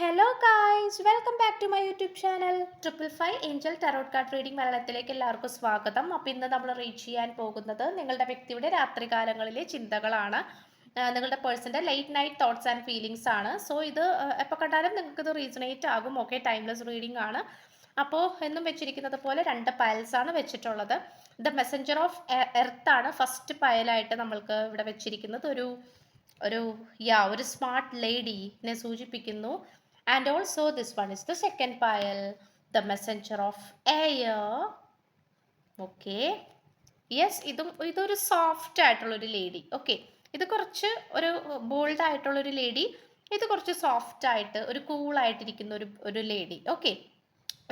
Hello guys welcome back to my YouTube channel triple five angel tarot card reading മലയാളത്തിലേക്ക് എല്ലാവർക്കും സ്വാഗതം. അപ്പോൾ ഇന്ന് നമ്മൾ റീച്ച് ചെയ്യാൻ പോകുന്നത് നിങ്ങളുടെ വ്യക്തിയുടെ രാത്രികാലങ്ങളിലെ ചിന്തകളാണ്. നിങ്ങളുടെ പേഴ്സന്റെ late night thoughts and feelings ആണ്. സോ ഇത് എപ്പോൾ കണ്ടാലും നിങ്ങൾക്ക് ഇത് റീസണേറ്റ് ആകും. ഓക്കെ ടൈംലെസ് റീഡിംഗ് ആണ്. അപ്പോൾ എന്നും വെച്ചിരിക്കുന്നത് പോലെ രണ്ട് പയൽസ് ആണ് വെച്ചിട്ടുള്ളത്. ദ മെസ്സഞ്ചർ ഓഫ് എർത്ത് ആണ് ഫസ്റ്റ് പയലായിട്ട് നമ്മൾക്ക് ഇവിടെ വെച്ചിരിക്കുന്നത്. ഒരു ഒരു യാ ഒരു സ്മാർട്ട് ലേഡിനെ സൂചിപ്പിക്കുന്നു. And also this one is the second pile, the messenger of air. Okay. Yes ഇതും ഇതൊരു സോഫ്റ്റ് ആയിട്ടുള്ളൊരു ലേഡി ഓക്കെ ഇത് കുറച്ച് ഒരു ബോൾഡ് ആയിട്ടുള്ളൊരു ലേഡി ഇത് കുറച്ച് സോഫ്റ്റ് ആയിട്ട് ഒരു കൂളായിട്ടിരിക്കുന്ന ഒരു ഒരു ലേഡി ഓക്കെ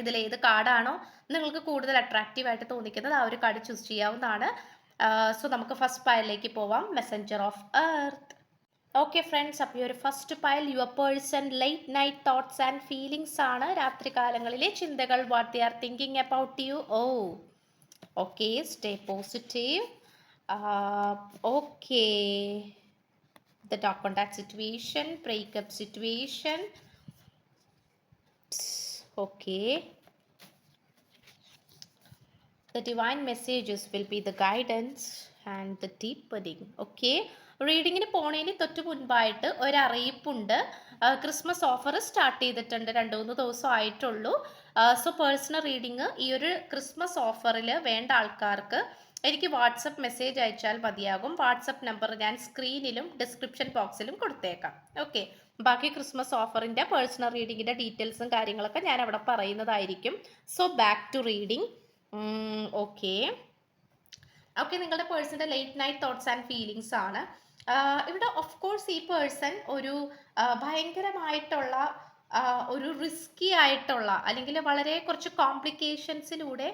ഇതിൽ ഏത് കാർഡാണോ നിങ്ങൾക്ക് കൂടുതൽ അട്രാക്റ്റീവ് ആയിട്ട് തോന്നിക്കുന്നത് ആ ഒരു കാർഡ് ചൂസ് ചെയ്യാവുന്നതാണ്. സോ നമുക്ക് ഫസ്റ്റ് പയലിലേക്ക് പോവാം. Messenger of earth okay friends അപ്പോൾ ഈ ഒരു first പയൽ your person late night thoughts and feelings ആണ് രാത്രികാലങ്ങളിലെ ചിന്തകൾ what they are thinking about you oh okay stay positive okay the dark contact situation, breakup situation. Okay. The divine messages will be the guidance and the deepening. Okay. റീഡിങ്ങിന് പോണേന് തൊട്ട് മുൻപായിട്ട് ഒരറിയിപ്പുണ്ട്. Christmas offer start ചെയ്തിട്ടുണ്ട്. രണ്ട് മൂന്ന് ദിവസം ആയിട്ടുള്ളൂ. സോ പേഴ്സണൽ റീഡിങ് ഈ ഒരു ക്രിസ്മസ് ഓഫറിൽ വേണ്ട ആൾക്കാർക്ക് എനിക്ക് വാട്സപ്പ് മെസ്സേജ് അയച്ചാൽ മതിയാകും. വാട്സപ്പ് നമ്പർ ഞാൻ സ്ക്രീനിലും ഡിസ്ക്രിപ്ഷൻ ബോക്സിലും കൊടുത്തേക്കാം. ഓക്കെ. ബാക്കി ക്രിസ്മസ് ഓഫറിന്റെ പേഴ്സണൽ റീഡിങ്ങിന്റെ ഡീറ്റെയിൽസും കാര്യങ്ങളൊക്കെ ഞാൻ അവിടെ പറയുന്നതായിരിക്കും. So back to reading. Okay. Okay നിങ്ങളുടെ പേഴ്സന്റെ late night thoughts and feelings ആണ്. ഇവിടെ ഓഫ് കോഴ്സ് ഈ പേഴ്സൺ ഒരു ഭയങ്കരമായിട്ടുള്ള ഒരു റിസ്കി ആയിട്ടുള്ള അല്ലെങ്കിൽ വളരെ കുറച്ച് കോംപ്ലിക്കേഷൻസിലൂടെ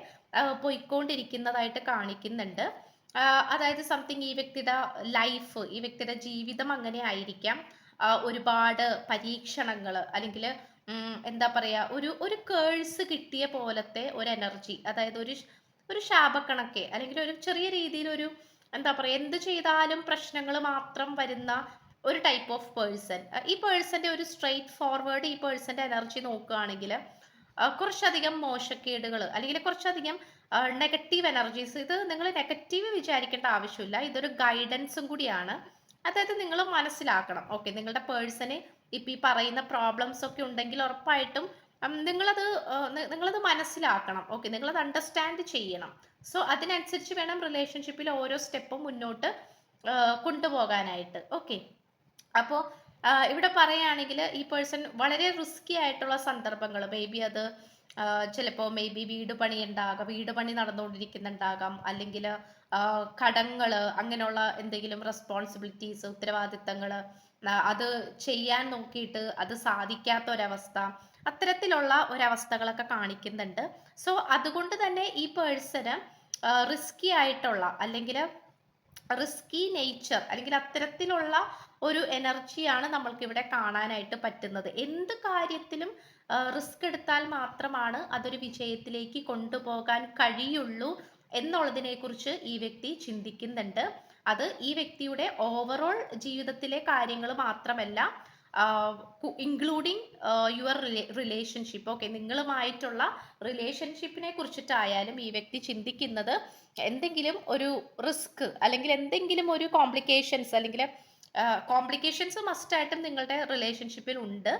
പോയിക്കൊണ്ടിരിക്കുന്നതായിട്ട് കാണിക്കുന്നുണ്ട്. അതായത് സംതിങ് ഈ വ്യക്തിയുടെ ലൈഫ് ഈ വ്യക്തിയുടെ ജീവിതം അങ്ങനെ ആയിരിക്കാം. ഒരുപാട് പരീക്ഷണങ്ങൾ അല്ലെങ്കിൽ എന്താ പറയുക ഒരു ഒരു കേഴ്സ് കിട്ടിയ പോലത്തെ ഒരു എനർജി അതായത് ഒരു ഒരു ശാപക്കണക്കെ അല്ലെങ്കിൽ ഒരു ചെറിയ രീതിയിൽ ഒരു എന്താ പറയുക എന്ത് ചെയ്താലും പ്രശ്നങ്ങൾ മാത്രം വരുന്ന ഒരു ടൈപ്പ് ഓഫ് പേഴ്സൺ ഈ പേഴ്സന്റെ ഒരു സ്ട്രെയിറ്റ് ഫോർവേഡ് ഈ പേഴ്സന്റെ എനർജി നോക്കുകയാണെങ്കിൽ കുറച്ചധികം മോശക്കേടുകൾ അല്ലെങ്കിൽ കുറച്ചധികം നെഗറ്റീവ് എനർജീസ് ഇത് നിങ്ങൾ നെഗറ്റീവ് വിചാരിക്കേണ്ട ആവശ്യമില്ല. ഇതൊരു ഗൈഡൻസും കൂടിയാണ്. അതായത് നിങ്ങൾ മനസ്സിലാക്കണം. ഓക്കെ നിങ്ങളുടെ പേഴ്സന് ഇപ്പം ഈ പറയുന്ന പ്രോബ്ലംസ് ഒക്കെ ഉണ്ടെങ്കിൽ ഉറപ്പായിട്ടും നിങ്ങളത് നിങ്ങളത് മനസ്സിലാക്കണം. ഓക്കെ നിങ്ങളത് അണ്ടർസ്റ്റാൻഡ് ചെയ്യണം. സോ അതിനനുസരിച്ച് വേണം റിലേഷൻഷിപ്പിൽ ഓരോ സ്റ്റെപ്പും മുന്നോട്ട് കൊണ്ടുപോകാനായിട്ട്. ഓക്കെ അപ്പോൾ ഇവിടെ പറയുകയാണെങ്കിൽ ഈ പേഴ്സൺ വളരെ റിസ്കി ആയിട്ടുള്ള സന്ദർഭങ്ങൾ മേ ബി അത് ചിലപ്പോൾ മേ ബി വീട് പണി ഉണ്ടാകാം വീട് പണി നടന്നുകൊണ്ടിരിക്കുന്നുണ്ടാകാം അല്ലെങ്കിൽ കടങ്ങൾ അങ്ങനെയുള്ള എന്തെങ്കിലും റെസ്പോൺസിബിലിറ്റീസ് ഉത്തരവാദിത്തങ്ങൾ അത് ചെയ്യാൻ നോക്കിയിട്ട് അത് സാധിക്കാത്ത ഒരവസ്ഥ അത്തരത്തിലുള്ള ഒരവസ്ഥകളൊക്കെ കാണിക്കുന്നുണ്ട്. സോ അതുകൊണ്ട് തന്നെ ഈ പേഴ്സണ് റിസ്കി ആയിട്ടുള്ള അല്ലെങ്കിൽ റിസ്കി നേച്ചർ അല്ലെങ്കിൽ അത്തരത്തിലുള്ള ഒരു എനർജിയാണ് നമ്മൾക്ക് ഇവിടെ കാണാനായിട്ട് പറ്റുന്നത്. എന്ത് കാര്യത്തിലും റിസ്ക് എടുത്താൽ മാത്രമാണ് അതൊരു വിജയത്തിലേക്ക് കൊണ്ടുപോകാൻ കഴിയുള്ളൂ എന്നുള്ളതിനെക്കുറിച്ച് ഈ വ്യക്തി ചിന്തിക്കുന്നുണ്ട്. അത് ഈ വ്യക്തിയുടെ ഓവറോൾ ജീവിതത്തിലെ കാര്യങ്ങൾ മാത്രമല്ല ഇൻക്ലൂഡിങ് യുവർ റിലേഷൻഷിപ്പ് ഓക്കെ നിങ്ങളുമായിട്ടുള്ള റിലേഷൻഷിപ്പിനെ കുറിച്ചിട്ടായാലും ഈ വ്യക്തി ചിന്തിക്കുന്നത് എന്തെങ്കിലും ഒരു റിസ്ക് അല്ലെങ്കിൽ എന്തെങ്കിലും ഒരു കോംപ്ലിക്കേഷൻസ് അല്ലെങ്കിൽ കോംപ്ലിക്കേഷൻസ് മസ്റ്റായിട്ടും നിങ്ങളുടെ റിലേഷൻഷിപ്പിൽ ഉണ്ട്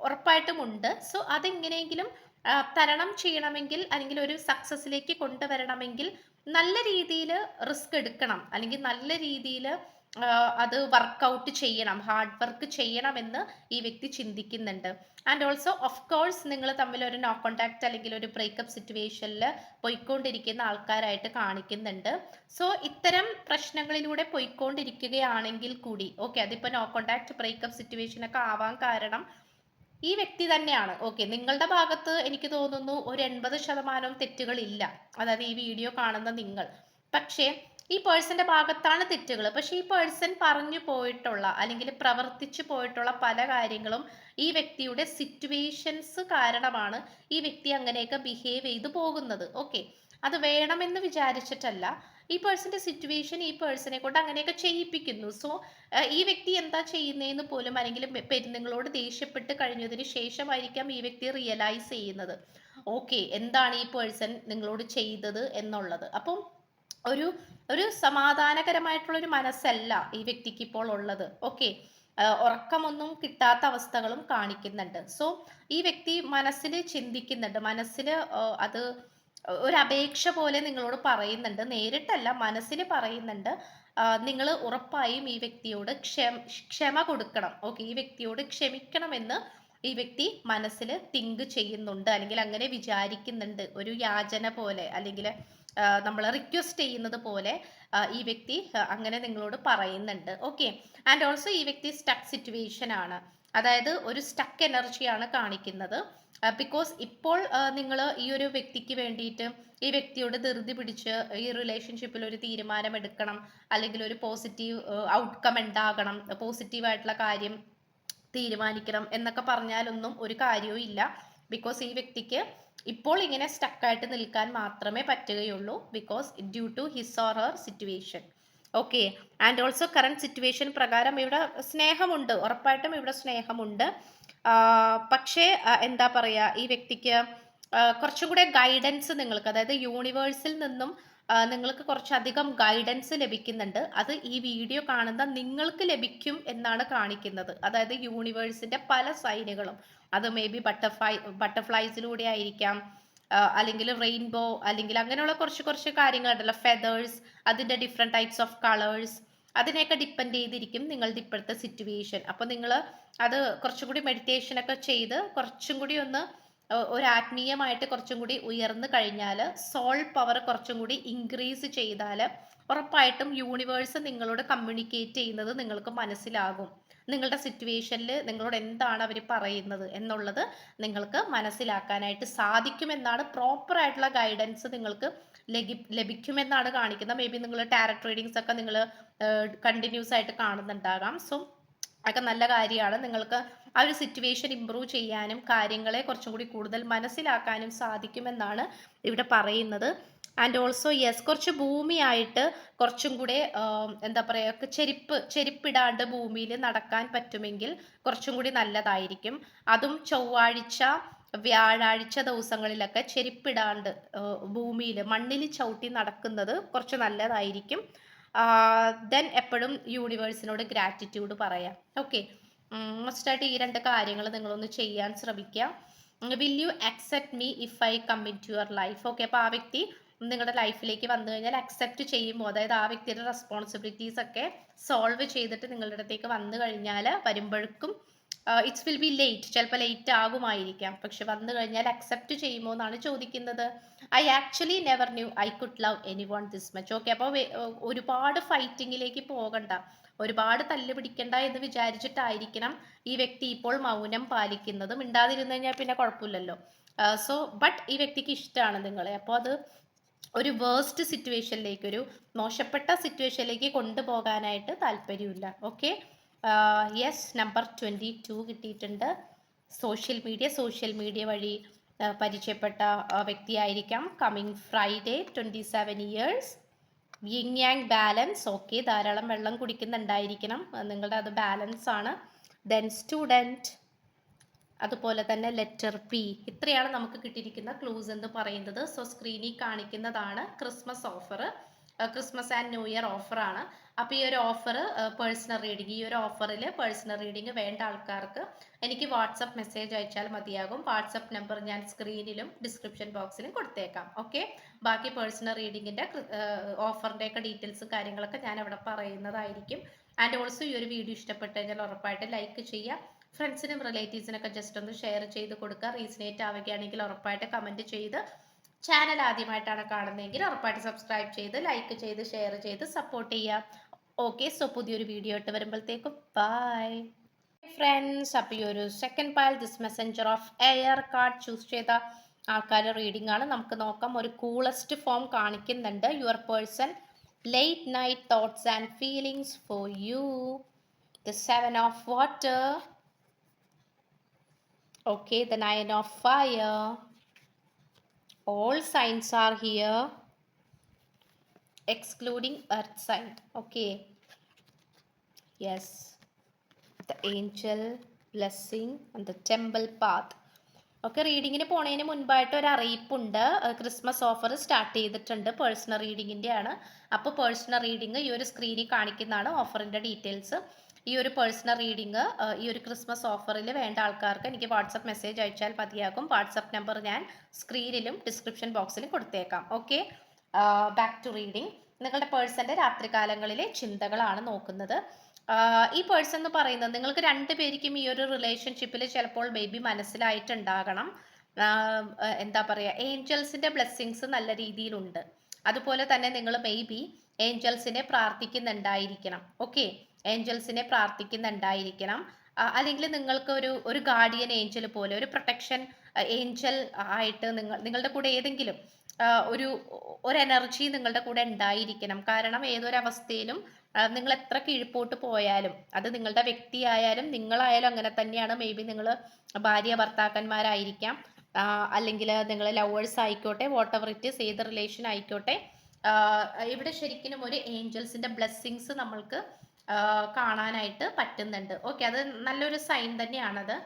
ഉറപ്പായിട്ടും ഉണ്ട്. സോ അതെങ്ങനെയെങ്കിലും തരണം ചെയ്യണമെങ്കിൽ അല്ലെങ്കിൽ ഒരു സക്സസ്സിലേക്ക് കൊണ്ടുവരണമെങ്കിൽ നല്ല രീതിയിൽ റിസ്ക് എടുക്കണം. അല്ലെങ്കിൽ നല്ല രീതിയിൽ അത് വർക്കൗട്ട് ചെയ്യണം. ഹാർഡ് വർക്ക് ചെയ്യണമെന്ന് ഈ വ്യക്തി ചിന്തിക്കുന്നുണ്ട്. ആൻഡ് ഓൾസോ ഓഫ് കോഴ്സ് നിങ്ങൾ തമ്മിൽ ഒരു നോ കോണ്ടാക്ട് അല്ലെങ്കിൽ ഒരു ബ്രേക്കപ്പ് സിറ്റുവേഷനിൽ പോയിക്കൊണ്ടിരിക്കുന്ന ആൾക്കാരായിട്ട് കാണിക്കുന്നുണ്ട്. സോ ഇത്തരം പ്രശ്നങ്ങളിലൂടെ പോയിക്കൊണ്ടിരിക്കുകയാണെങ്കിൽ കൂടി ഓക്കെ അതിപ്പോൾ നോ കോണ്ടാക്ട് ബ്രേക്കപ്പ് സിറ്റുവേഷൻ ഒക്കെ ആവാൻ കാരണം ഈ വ്യക്തി തന്നെയാണ്. ഓക്കെ നിങ്ങളുടെ ഭാഗത്ത് എനിക്ക് തോന്നുന്നു ഒരു എൺപത് ശതമാനവും തെറ്റുകളില്ല. അതായത് ഈ വീഡിയോ കാണുന്ന നിങ്ങൾ. പക്ഷേ ഈ പേഴ്സന്റെ ഭാഗത്താണ് തെറ്റുകൾ പക്ഷെ ഈ പേഴ്സൺ പറഞ്ഞു പോയിട്ടുള്ള അല്ലെങ്കിൽ പ്രവർത്തിച്ചു പോയിട്ടുള്ള പല കാര്യങ്ങളും ഈ വ്യക്തിയുടെ സിറ്റുവേഷൻസ് കാരണമാണ് ഈ വ്യക്തി അങ്ങനെയൊക്കെ ബിഹേവ് ചെയ്തു പോകുന്നത്. ഓക്കെ അത് വേണമെന്ന് വിചാരിച്ചിട്ടല്ല. ഈ പേഴ്സന്റെ സിറ്റുവേഷൻ ഈ പേഴ്സണെ കൊണ്ട് അങ്ങനെയൊക്കെ ചെയ്യിപ്പിക്കുന്നു. സോ ഈ വ്യക്തി എന്താ ചെയ്യുന്നതെന്ന് പോലും അല്ലെങ്കിൽ പെരുന്നങ്ങളോട് ദേഷ്യപ്പെട്ട് കഴിഞ്ഞതിന് ശേഷമായിരിക്കാം ഈ വ്യക്തി റിയലൈസ് ചെയ്യുന്നത്. ഓക്കെ എന്താണ് ഈ പേഴ്സൺ നിങ്ങളോട് ചെയ്തത് എന്നുള്ളത്? അപ്പം ഒരു ഒരു സമാധാനകരമായിട്ടുള്ള ഒരു മനസ്സല്ല ഈ വ്യക്തിക്ക് ഇപ്പോൾ ഉള്ളത്. ഓക്കെ ഉറക്കമൊന്നും കിട്ടാത്ത അവസ്ഥകളും കാണിക്കുന്നുണ്ട്. സോ ഈ വ്യക്തി മനസ്സിൽ ചിന്തിക്കുന്നുണ്ട്. മനസ്സിൽ അത് ഒരു അപേക്ഷ പോലെ നിങ്ങളോട് പറയുന്നുണ്ട്. നേരിട്ടല്ല മനസ്സിൽ പറയുന്നുണ്ട്. നിങ്ങൾ ഉറപ്പായും ഈ വ്യക്തിയോട് ക്ഷമ ക്ഷമ കൊടുക്കണം. ഓക്കെ ഈ വ്യക്തിയോട് ക്ഷമിക്കണമെന്ന് ഈ വ്യക്തി മനസ്സിൽ തിങ്ക് ചെയ്യുന്നുണ്ട്. അല്ലെങ്കിൽ അങ്ങനെ വിചാരിക്കുന്നുണ്ട്. ഒരു യാചന പോലെ അല്ലെങ്കിൽ നമ്മൾ റിക്വസ്റ്റ് ചെയ്യുന്നത് പോലെ ഈ വ്യക്തി അങ്ങനെ നിങ്ങളോട് പറയുന്നുണ്ട്. ഓക്കെ ആൻഡ് ഓൾസോ ഈ വ്യക്തി സ്റ്റക്ക് സിറ്റുവേഷൻ ആണ്. അതായത് ഒരു സ്റ്റക്ക് എനർജിയാണ് കാണിക്കുന്നത്. ബിക്കോസ് ഇപ്പോൾ നിങ്ങൾ ഈ ഒരു വ്യക്തിക്ക് വേണ്ടിയിട്ട് ഈ വ്യക്തിയോട് ധൃതി പിടിച്ച് ഈ റിലേഷൻഷിപ്പിൽ ഒരു തീരുമാനം എടുക്കണം അല്ലെങ്കിൽ ഒരു പോസിറ്റീവ് ഔട്ട്കം ഉണ്ടാകണം പോസിറ്റീവായിട്ടുള്ള കാര്യം തീരുമാനിക്കണം എന്നൊക്കെ പറഞ്ഞാലൊന്നും ഒരു കാര്യവും ഇല്ല. ബിക്കോസ് ഈ വ്യക്തിക്ക് ഇപ്പോൾ ഇങ്ങനെ സ്റ്റക്കായിട്ട് നിൽക്കാൻ മാത്രമേ പറ്റുകയുള്ളൂ because due to his or her situation okay and also current situation പ്രകാരം ഇവിടെ സ്നേഹമുണ്ട്. ഉറപ്പായിട്ടും ഇവിടെ സ്നേഹമുണ്ട്. പക്ഷേ എന്താ പറയുക ഈ വ്യക്തിക്ക് കുറച്ചും കൂടെ ഗൈഡൻസ് നിങ്ങൾക്ക് അതായത് യൂണിവേഴ്സിൽ നിന്നും നിങ്ങൾക്ക് കുറച്ചധികം ഗൈഡൻസ് ലഭിക്കുന്നുണ്ട്. അത് ഈ വീഡിയോ കാണുന്ന നിങ്ങൾക്ക് ലഭിക്കും എന്നാണ് കാണിക്കുന്നത്. അതായത് യൂണിവേഴ്സിന്റെ പല സൈനുകളും അത് മേ ബി ബട്ടർഫ്ലൈ ബട്ടർഫ്ലൈസിലൂടെ ആയിരിക്കാം. അല്ലെങ്കിൽ റെയിൻബോ അല്ലെങ്കിൽ അങ്ങനെയുള്ള കുറച്ച് കുറച്ച് കാര്യങ്ങളുണ്ടല്ലോ. ഫെതേഴ്സ് അതിന്റെ ഡിഫറെന്റ് ടൈപ്സ് ഓഫ് കളേഴ്സ് അതിനെയൊക്കെ ഡിപ്പെൻഡ് ചെയ്തിരിക്കും നിങ്ങളുടെ ഇപ്പോഴത്തെ സിറ്റുവേഷൻ അപ്പോൾ നിങ്ങൾ അത് കുറച്ചും കൂടി മെഡിറ്റേഷനൊക്കെ ചെയ്ത് കുറച്ചും കൂടി ഒന്ന് ഒരു ആത്മീയമായിട്ട് കുറച്ചും കൂടി ഉയർന്നു കഴിഞ്ഞാൽ സോൾ പവർ കുറച്ചും കൂടി ഇൻക്രീസ് ചെയ്താൽ ഉറപ്പായിട്ടും യൂണിവേഴ്സ് നിങ്ങളോട് കമ്മ്യൂണിക്കേറ്റ് ചെയ്യുന്നത് നിങ്ങൾക്ക് മനസ്സിലാകും. നിങ്ങളുടെ സിറ്റുവേഷനിൽ നിങ്ങളോട് എന്താണ് അവർ പറയുന്നത് എന്നുള്ളത് നിങ്ങൾക്ക് മനസ്സിലാക്കാനായിട്ട് സാധിക്കുമെന്നാണ് പ്രോപ്പർ ആയിട്ടുള്ള ഗൈഡൻസ് നിങ്ങൾക്ക് ലഭി ലഭിക്കുമെന്നാണ് കാണിക്കുന്നത്. മേ ബി നിങ്ങൾ ടാരറ്റ് റീഡിങ്സ് ഒക്കെ നിങ്ങൾ കണ്ടിന്യൂസ് ആയിട്ട് കാണുന്നുണ്ടാകാം. സോ അതൊക്കെ നല്ല കാര്യമാണ്. നിങ്ങൾക്ക് ആ ഒരു സിറ്റുവേഷൻ ഇമ്പ്രൂവ് ചെയ്യാനും കാര്യങ്ങളെ കുറച്ചും കൂടി കൂടുതൽ മനസ്സിലാക്കാനും സാധിക്കുമെന്നാണ് ഇവിടെ പറയുന്നത്. ആൻഡ് ഓൾസോ യെസ് കുറച്ച് ഭൂമിയായിട്ട് കുറച്ചും കൂടെ എന്താ പറയുക ചെരുപ്പ് ചെരുപ്പിടാണ്ട് ഭൂമിയിൽ നടക്കാൻ പറ്റുമെങ്കിൽ കുറച്ചും കൂടി നല്ലതായിരിക്കും. അതും ചൊവ്വാഴ്ച വ്യാഴാഴ്ച ദിവസങ്ങളിലൊക്കെ ചെരുപ്പിടാണ്ട് ഭൂമിയിൽ മണ്ണിൽ ചവിട്ടി നടക്കുന്നത് കുറച്ച് നല്ലതായിരിക്കും. ദെൻ എപ്പോഴും യൂണിവേഴ്സിനോട് ഗ്രാറ്റിറ്റ്യൂഡ് പറയാം. ഓക്കെ മസ്റ്റായിട്ട് ഈ രണ്ട് കാര്യങ്ങൾ നിങ്ങളൊന്ന് ചെയ്യാൻ ശ്രമിക്കുക. Will you accept me if I commit your life okay അപ്പോൾ ആ വ്യക്തി നിങ്ങളുടെ ലൈഫിലേക്ക് വന്നു കഴിഞ്ഞാൽ അക്സെപ്റ്റ് ചെയ്യുമ്പോൾ അതായത് ആ വ്യക്തിയുടെ റെസ്പോൺസിബിലിറ്റീസ് ഒക്കെ സോൾവ് ചെയ്തിട്ട് നിങ്ങളുടെ അടുത്തേക്ക് വന്നു കഴിഞ്ഞാൽ വരുമ്പോഴേക്കും ഇറ്റ്സ് വിൽ ബി ലേറ്റ് ചിലപ്പോൾ ലേറ്റ് ആകുമായിരിക്കാം. പക്ഷെ വന്നു കഴിഞ്ഞാൽ അക്സെപ്റ്റ് ചെയ്യുമോ എന്നാണ് ചോദിക്കുന്നത്. I actually never knew I could love anyone this much okay അപ്പോൾ ഒരുപാട് ഫൈറ്റിങ്ങിലേക്ക് പോകണ്ട. ഒരുപാട് തല്ല് പിടിക്കണ്ട എന്ന് വിചാരിച്ചിട്ടായിരിക്കണം ഈ വ്യക്തി ഇപ്പോൾ മൗനം പാലിക്കുന്നതും. മിണ്ടാതിരുന്നു കഴിഞ്ഞാൽ പിന്നെ കുഴപ്പമില്ലല്ലോ. സോ ബട്ട് ഈ വ്യക്തിക്ക് ഇഷ്ടമാണ് നിങ്ങളെ. അപ്പോൾ അത് ഒരു വേസ്റ്റ് സിറ്റുവേഷനിലേക്ക് ഒരു മോശപ്പെട്ട സിറ്റുവേഷനിലേക്ക് കൊണ്ടുപോകാനായിട്ട് താല്പര്യമില്ല. Okay yes number twenty two കിട്ടിയിട്ടുണ്ട്. സോഷ്യൽ മീഡിയ സോഷ്യൽ മീഡിയ വഴി പരിചയപ്പെട്ട വ്യക്തിയായിരിക്കാം. Coming Friday twenty seven years yin yang balance okay ധാരാളം വെള്ളം കുടിക്കുന്നുണ്ടായിരിക്കണം. നിങ്ങളുടെ അത് ബാലൻസ് ആണ്. ദെൻ സ്റ്റുഡന്റ് അതുപോലെ തന്നെ ലെറ്റർ പി ഇത്രയാണ് നമുക്ക് കിട്ടിയിരിക്കുന്ന ക്ലൂസ് എന്ന് പറയുന്നത്. സോ സ്ക്രീനിൽ കാണിക്കുന്നതാണ് Christmas offer Christmas and new year ഓഫറാണ് അപ്പോൾ ഈ ഒരു ഓഫർ പേഴ്സണൽ റീഡിംഗ് ഈ ഒരു ഓഫറിൽ പേഴ്സണൽ റീഡിംഗ് വേണ്ട ആൾക്കാർക്ക് എനിക്ക് വാട്സപ്പ് മെസ്സേജ് അയച്ചാൽ മതിയാകും. വാട്സപ്പ് നമ്പർ ഞാൻ സ്ക്രീനിലും ഡിസ്ക്രിപ്ഷൻ ബോക്സിലും കൊടുത്തേക്കാം. ഓക്കെ ബാക്കി പേഴ്സണൽ റീഡിങ്ങിന്റെ ഓഫറിന്റെയൊക്കെ ഡീറ്റെയിൽസും കാര്യങ്ങളൊക്കെ ഞാൻ അവിടെ പറയുന്നതായിരിക്കും. ആൻഡ് ഓൾസോ ഈ ഒരു വീഡിയോ ഇഷ്ടപ്പെട്ടു കഴിഞ്ഞാൽ ഉറപ്പായിട്ട് ലൈക്ക് ചെയ്യുക. ഫ്രണ്ട്സിനും റിലേറ്റീവ്സിനൊക്കെ ജസ്റ്റ് ഒന്ന് ഷെയർ ചെയ്ത് കൊടുക്കുക. റീസണേറ്റ് ആവുകയാണെങ്കിൽ ഉറപ്പായിട്ട് കമന്റ് ചെയ്ത് ചാനൽ ആദ്യമായിട്ടാണ് കാണുന്നതെങ്കിൽ ഉറപ്പായിട്ട് സബ്സ്ക്രൈബ് ചെയ്ത് ലൈക്ക് ചെയ്ത് ഷെയർ ചെയ്ത് സപ്പോർട്ട് ചെയ്യുക. ഓക്കെ സോ പുതിയൊരു വീഡിയോ ഇട്ട് വരുമ്പോഴത്തേക്കും ബൈ ഫ്രണ്ട്സ് അപ്പോൾ ഈ ഒരു second pile this messenger of air card choose ചെയ്ത ആൾക്കാരുടെ റീഡിംഗ് ആണ്. നമുക്ക് നോക്കാം ഒരു കൂളസ്റ്റ് ഫോം കാണിക്കുന്നുണ്ട്. Your person late night thoughts and feelings for you the seven of water Okay, the nine of fire. All signs are here. excluding earth sign. Okay. Yes. The angel blessing and the temple path. ഒക്കെ റീഡിങ്ങിന് പോണതിന് മുൻപായിട്ട് ഒരു അറിയിപ്പുണ്ട്. Christmas offer start ചെയ്തിട്ടുണ്ട്. Personal റീഡിങ്ങിന്റെ ആണ് അപ്പോൾ personal reading ഈ ഒരു സ്ക്രീനിൽ കാണിക്കുന്നതാണ് ഓഫറിന്റെ ഡീറ്റെയിൽസ് ഈ ഒരു പേഴ്സണൽ റീഡിംഗ് ഈ ഒരു ക്രിസ്മസ് ഓഫറിൽ വേണ്ട ആൾക്കാർക്ക് എനിക്ക് വാട്സപ്പ് മെസ്സേജ് അയച്ചാൽ മതിയാകും. വാട്സപ്പ് നമ്പർ ഞാൻ സ്ക്രീനിലും ഡിസ്ക്രിപ്ഷൻ ബോക്സിലും കൊടുത്തേക്കാം. ഓക്കെ ബാക്ക് ടു റീഡിംഗ് നിങ്ങളുടെ പേഴ്സന്റെ രാത്രികാലങ്ങളിലെ ചിന്തകളാണ് നോക്കുന്നത്. ഈ പേഴ്സൺ എന്ന് പറയുന്നത് നിങ്ങൾക്ക് രണ്ടുപേർക്കും ഈ ഒരു റിലേഷൻഷിപ്പിൽ ചിലപ്പോൾ ബേബി മനസ്സിലായിട്ടുണ്ടാകണം. എന്താ പറയുക ഏഞ്ചൽസിന്റെ ബ്ലെസ്സിങ്സ് നല്ല രീതിയിലുണ്ട്. അതുപോലെ തന്നെ നിങ്ങൾ മേ ബി ഏഞ്ചൽസിനെ പ്രാർത്ഥിക്കുന്നുണ്ടായിരിക്കണം. ഓക്കെ ഏഞ്ചൽസിനെ പ്രാർത്ഥിക്കുന്നുണ്ടായിരിക്കണം. അല്ലെങ്കിൽ നിങ്ങൾക്ക് ഒരു ഒരു ഗാർഡിയൻ ഏഞ്ചൽ പോലെ ഒരു പ്രൊട്ടക്ഷൻ ഏഞ്ചൽ ആയിട്ട് നിങ്ങൾ നിങ്ങളുടെ കൂടെ ഏതെങ്കിലും ഒരു ഒരു എനർജി നിങ്ങളുടെ കൂടെ ഉണ്ടായിരിക്കണം. കാരണം ഏതൊരവസ്ഥയിലും നിങ്ങൾ എത്ര കീഴ്പോട്ട് പോയാലും അത് നിങ്ങളുടെ വ്യക്തിയായാലും നിങ്ങളായാലും അങ്ങനെ തന്നെയാണ്. മേ ബി നിങ്ങൾ ഭാര്യ ഭർത്താക്കന്മാരായിരിക്കാം. അല്ലെങ്കിൽ നിങ്ങൾ ലവേഴ്സ് ആയിക്കോട്ടെ വാട്ട് എവർ ഇറ്റ് ഈസ് ഏത് റിലേഷൻ ആയിക്കോട്ടെ ഇവിടെ ശരിക്കും ഒരു ഏഞ്ചൽസിന്റെ ബ്ലെസ്സിങ്സ് നമ്മൾക്ക് കാണാനായിട്ട് പറ്റുന്നുണ്ട്. ഓക്കെ അത് നല്ലൊരു സൈൻ തന്നെയാണത്.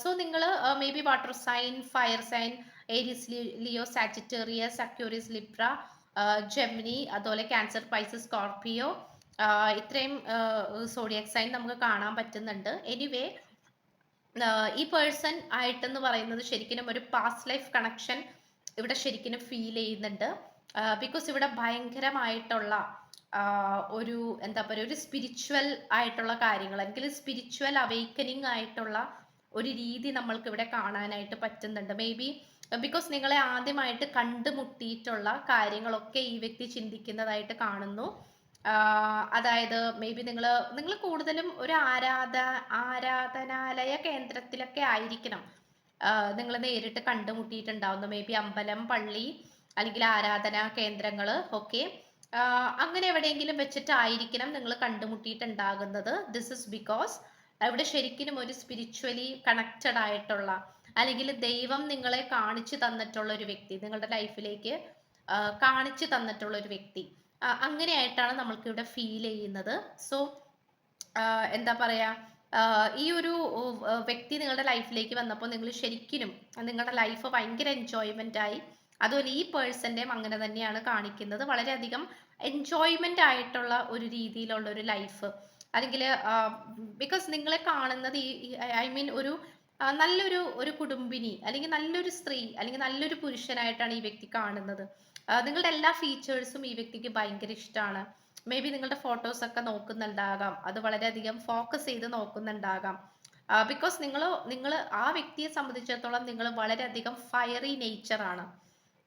സോ നിങ്ങൾ may be water sign fire sign Aries Leo Sagittarius Aquarius Libra Gemini അതുപോലെ ക്യാൻസർ പൈസ സ്കോർപിയോ ഇത്രയും സോഡിയക് സൈൻ നമുക്ക് കാണാൻ പറ്റുന്നുണ്ട്. എനിവേ ഈ പേഴ്സൺ ആയിട്ടെന്ന് പറയുന്നത് ശരിക്കും ഒരു പാസ്റ്റ് ലൈഫ് കണക്ഷൻ ഇവിടെ ശരിക്കും ഫീൽ ചെയ്യുന്നുണ്ട്. ബിക്കോസ് ഇവിടെ ഭയങ്കരമായിട്ടുള്ള ഒരു എന്താ പറയുക ഒരു സ്പിരിച്വൽ ആയിട്ടുള്ള കാര്യങ്ങൾ അല്ലെങ്കിൽ സ്പിരിച്വൽ അവേക്കനിങ് ആയിട്ടുള്ള ഒരു രീതി നമ്മൾക്ക് ഇവിടെ കാണാനായിട്ട് പറ്റുന്നുണ്ട്. മേ ബി ബിക്കോസ് നിങ്ങളെ ആദ്യമായിട്ട് കണ്ടുമുട്ടിയിട്ടുള്ള കാര്യങ്ങളൊക്കെ ഈ വ്യക്തി ചിന്തിക്കുന്നതായിട്ട് കാണുന്നു. അതായത് മേ ബി നിങ്ങൾ നിങ്ങൾ കൂടുതലും ഒരു ആരാധ ആരാധനാലയ കേന്ദ്രത്തിലൊക്കെ ആയിരിക്കണം. നിങ്ങൾ നേരിട്ട് കണ്ടുമുട്ടിയിട്ടുണ്ടാവുന്നു മേ ബി അമ്പലം പള്ളി അല്ലെങ്കിൽ ആരാധനാ കേന്ദ്രങ്ങൾ ഒക്കെ അങ്ങനെ എവിടെയെങ്കിലും വെച്ചിട്ടായിരിക്കണം നിങ്ങൾ കണ്ടുമുട്ടിയിട്ടുണ്ടാകുന്നത്. ദിസ് ഇസ് ബിക്കോസ് അവിടെ ശരിക്കും ഒരു സ്പിരിച്വലി കണക്റ്റഡ് ആയിട്ടുള്ള അല്ലെങ്കിൽ ദൈവം നിങ്ങളെ കാണിച്ചു തന്നിട്ടുള്ള ഒരു വ്യക്തി നിങ്ങളുടെ ലൈഫിലേക്ക് കാണിച്ചു തന്നിട്ടുള്ള ഒരു വ്യക്തി. അങ്ങനെയായിട്ടാണ് നമ്മൾക്ക് ഇവിടെ ഫീൽ ചെയ്യുന്നത് സോ എന്താ പറയാ ഈ ഒരു വ്യക്തി നിങ്ങളുടെ ലൈഫിലേക്ക് വന്നപ്പോൾ നിങ്ങൾ ശരിക്കും നിങ്ങളുടെ ലൈഫ് ഭയങ്കര എൻജോയ്മെന്റ് ആയി. അതുപോലെ ഈ പേഴ്സന്റെയും അങ്ങനെ തന്നെയാണ് കാണിക്കുന്നത്. വളരെയധികം എൻജോയ്മെന്റ് ആയിട്ടുള്ള ഒരു രീതിയിലുള്ള ഒരു ലൈഫ് അല്ലെങ്കിൽ ബിക്കോസ് നിങ്ങളെ കാണുന്നത് ഈ ഐ മീൻ ഒരു നല്ലൊരു ഒരു കുടുംബിനി അല്ലെങ്കിൽ നല്ലൊരു സ്ത്രീ അല്ലെങ്കിൽ നല്ലൊരു പുരുഷനായിട്ടാണ് ഈ വ്യക്തി കാണുന്നത്. നിങ്ങളുടെ എല്ലാ ഫീച്ചേഴ്സും ഈ വ്യക്തിക്ക് ഭയങ്കര ഇഷ്ടമാണ് മേ ബി നിങ്ങളുടെ ഫോട്ടോസ് ഒക്കെ നോക്കുന്നുണ്ടാകാം. അത് വളരെയധികം ഫോക്കസ് ചെയ്ത് നോക്കുന്നുണ്ടാകാം. ബിക്കോസ് നിങ്ങൾ നിങ്ങൾ ആ വ്യക്തിയെ സംബന്ധിച്ചിടത്തോളം നിങ്ങൾ വളരെയധികം ഫയറി ആണ്.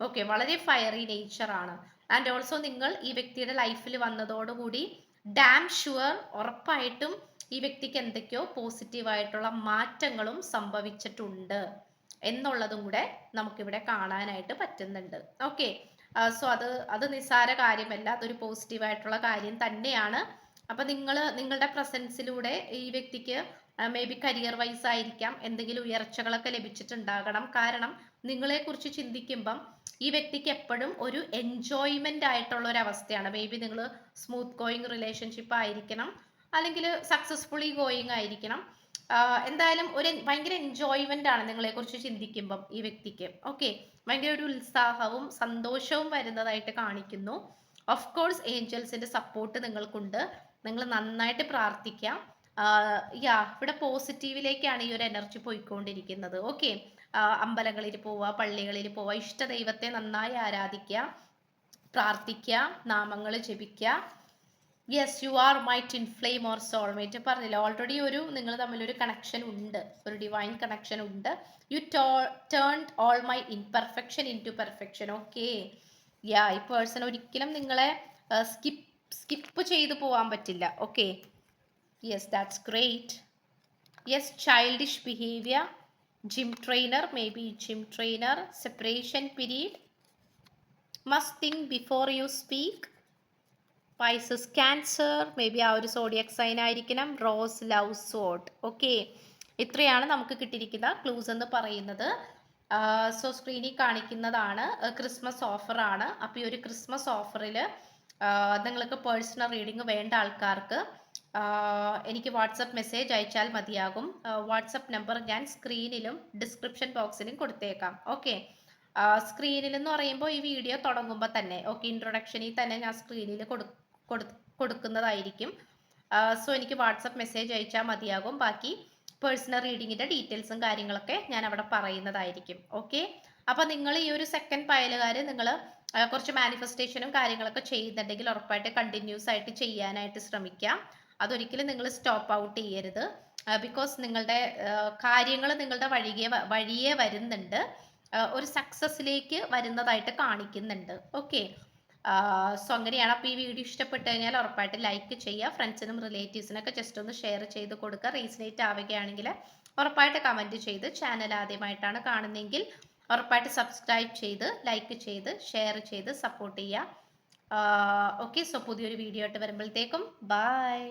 ഓക്കെ വളരെ ഫയറി നേച്ചർ ആണ്. ആൻഡ് ഓൾസോ നിങ്ങൾ ഈ വ്യക്തിയുടെ ലൈഫിൽ വന്നതോടുകൂടി ഡാം ഷുവർ ഉറപ്പായിട്ടും ഈ വ്യക്തിക്ക് എന്തൊക്കെയോ പോസിറ്റീവായിട്ടുള്ള മാറ്റങ്ങളും സംഭവിച്ചിട്ടുണ്ട് എന്നുള്ളതും കൂടെ നമുക്കിവിടെ കാണാനായിട്ട് പറ്റുന്നുണ്ട്. ഓക്കെ സോ അത് അത് നിസ്സാര കാര്യമല്ല അതൊരു പോസിറ്റീവായിട്ടുള്ള കാര്യം തന്നെയാണ്. അപ്പൊ നിങ്ങൾ നിങ്ങളുടെ പ്രസൻസിലൂടെ ഈ വ്യക്തിക്ക് മേ ബി കരിയർ വൈസ് ആയിരിക്കാം എന്തെങ്കിലും ഉയർച്ചകളൊക്കെ ലഭിച്ചിട്ടുണ്ടാകണം. കാരണം നിങ്ങളെ കുറിച്ച് ചിന്തിക്കുമ്പം ഈ വ്യക്തിക്ക് എപ്പോഴും ഒരു എൻജോയ്മെന്റ് ആയിട്ടുള്ള ഒരു അവസ്ഥയാണ് മേ ബി നിങ്ങൾ സ്മൂത്ത് ഗോയിങ് റിലേഷൻഷിപ്പ് ആയിരിക്കണം. അല്ലെങ്കിൽ സക്സസ്ഫുള്ളി ഗോയിങ് ആയിരിക്കണം. എന്തായാലും ഒരു ഭയങ്കര എൻജോയ്മെന്റ് ആണ് നിങ്ങളെ കുറിച്ച് ചിന്തിക്കുമ്പം ഈ വ്യക്തിക്ക്. ഓക്കെ ഭയങ്കര ഒരു ഉത്സാഹവും സന്തോഷവും വരുന്നതായിട്ട് കാണിക്കുന്നു. ഓഫ് കോഴ്സ് ഏഞ്ചൽസിന്റെ സപ്പോർട്ട് നിങ്ങൾക്കുണ്ട്. നിങ്ങൾ നന്നായിട്ട് പ്രാർത്ഥിക്കാം. യാ ഇവിടെ പോസിറ്റീവിലേക്കാണ് ഈ ഒരു എനർജി പോയിക്കൊണ്ടിരിക്കുന്നത്. ഓക്കെ അമ്പലങ്ങളിൽ പോവുക പള്ളികളിൽ പോവുക ഇഷ്ട ദൈവത്തെ നന്നായി ആരാധിക്കുക പ്രാർത്ഥിക്കുക നാമങ്ങൾ ജപിക്കുക. Yes you are my in flame or soulmate പറഞ്ഞില്ല ഓൾറെഡി ഒരു നിങ്ങൾ തമ്മിൽ ഒരു കണക്ഷൻ ഉണ്ട്. ഒരു ഡിവൈൻ കണക്ഷൻ ഉണ്ട്. You turn all my imperfection into perfection okay yeah ഈ പേഴ്സൺ ഒരിക്കലും നിങ്ങളെ സ്കിപ്പ് സ്കിപ്പ് ചെയ്തു പോകാൻ പറ്റില്ല okay yes that's great yes childish behaviour gym trainer may be gym trainer separation period must think before you speak Pisces cancer may be ആ ഒരു Zodiac sign ആയിരിക്കണം. Rose love sought okay ഇത്രയാണ് നമുക്ക് കിട്ടിയിരിക്കുന്ന clues എന്ന് പറയുന്നത്. So സ്ക്രീനിൽ കാണിക്കുന്നതാണ് ക്രിസ്മസ് ഓഫറാണ് അപ്പോൾ ഈ ഒരു ക്രിസ്മസ് ഓഫറിൽ നിങ്ങൾക്ക് പേഴ്സണൽ റീഡിംഗ് വേണ്ട ആൾക്കാർക്ക് എനിക്ക് വാട്സപ്പ് മെസ്സേജ് അയച്ചാൽ മതിയാകും. വാട്സപ്പ് നമ്പർ ഞാൻ സ്ക്രീനിലും ഡിസ്ക്രിപ്ഷൻ ബോക്സിലും കൊടുത്തേക്കാം. ഓക്കെ? സ്ക്രീനിൽ എന്ന് പറയുമ്പോൾ ഈ വീഡിയോ തുടങ്ങുമ്പോൾ തന്നെ ഓക്കെ ഇൻട്രൊഡക്ഷനിൽ തന്നെ ഞാൻ സ്ക്രീനിൽ കൊടുക്കുന്നതായിരിക്കും. സോ എനിക്ക് വാട്സപ്പ് മെസ്സേജ് അയച്ചാൽ മതിയാകും. ബാക്കി പേഴ്സണൽ റീഡിങ്ങിന്റെ ഡീറ്റെയിൽസും കാര്യങ്ങളൊക്കെ ഞാൻ അവിടെ പറയുന്നതായിരിക്കും. ഓക്കെ? അപ്പോൾ നിങ്ങൾ ഈ ഒരു സെക്കൻഡ് പയലുകാർ നിങ്ങൾ കുറച്ച് മാനിഫെസ്റ്റേഷനും കാര്യങ്ങളൊക്കെ ചെയ്യുന്നുണ്ടെങ്കിൽ ഉറപ്പായിട്ട് കണ്ടിന്യൂസ് ആയിട്ട് ചെയ്യാനായിട്ട് ശ്രമിക്കാം. അതൊരിക്കലും നിങ്ങൾ സ്റ്റോപ്പ് ഔട്ട് ചെയ്യരുത്. ബിക്കോസ് നിങ്ങളുടെ കാര്യങ്ങൾ നിങ്ങളുടെ വഴിയെ വഴിയെ വരുന്നുണ്ട്. ഒരു സക്സസ്സിലേക്ക് വരുന്നതായിട്ട് കാണിക്കുന്നുണ്ട്. ഓക്കെ സോ അങ്ങനെയാണ്. അപ്പോൾ ഈ വീഡിയോ ഇഷ്ടപ്പെട്ട് കഴിഞ്ഞാൽ ഉറപ്പായിട്ട് ലൈക്ക് ചെയ്യുക. ഫ്രണ്ട്സിനും റിലേറ്റീവ്സിനൊക്കെ ജസ്റ്റ് ഒന്ന് ഷെയർ ചെയ്ത് കൊടുക്കുക. റീസിനേറ്റ് ആവുകയാണെങ്കിൽ ഉറപ്പായിട്ട് കമന്റ് ചെയ്ത് ചാനൽ ആദ്യമായിട്ടാണ് കാണുന്നതെങ്കിൽ ഉറപ്പായിട്ട് സബ്സ്ക്രൈബ് ചെയ്ത് ലൈക്ക് ചെയ്ത് ഷെയർ ചെയ്ത് സപ്പോർട്ട് ചെയ്യുക. ഓക്കെ സോ പുതിയൊരു വീഡിയോ ആയിട്ട് വരുമ്പോഴത്തേക്കും. ബൈ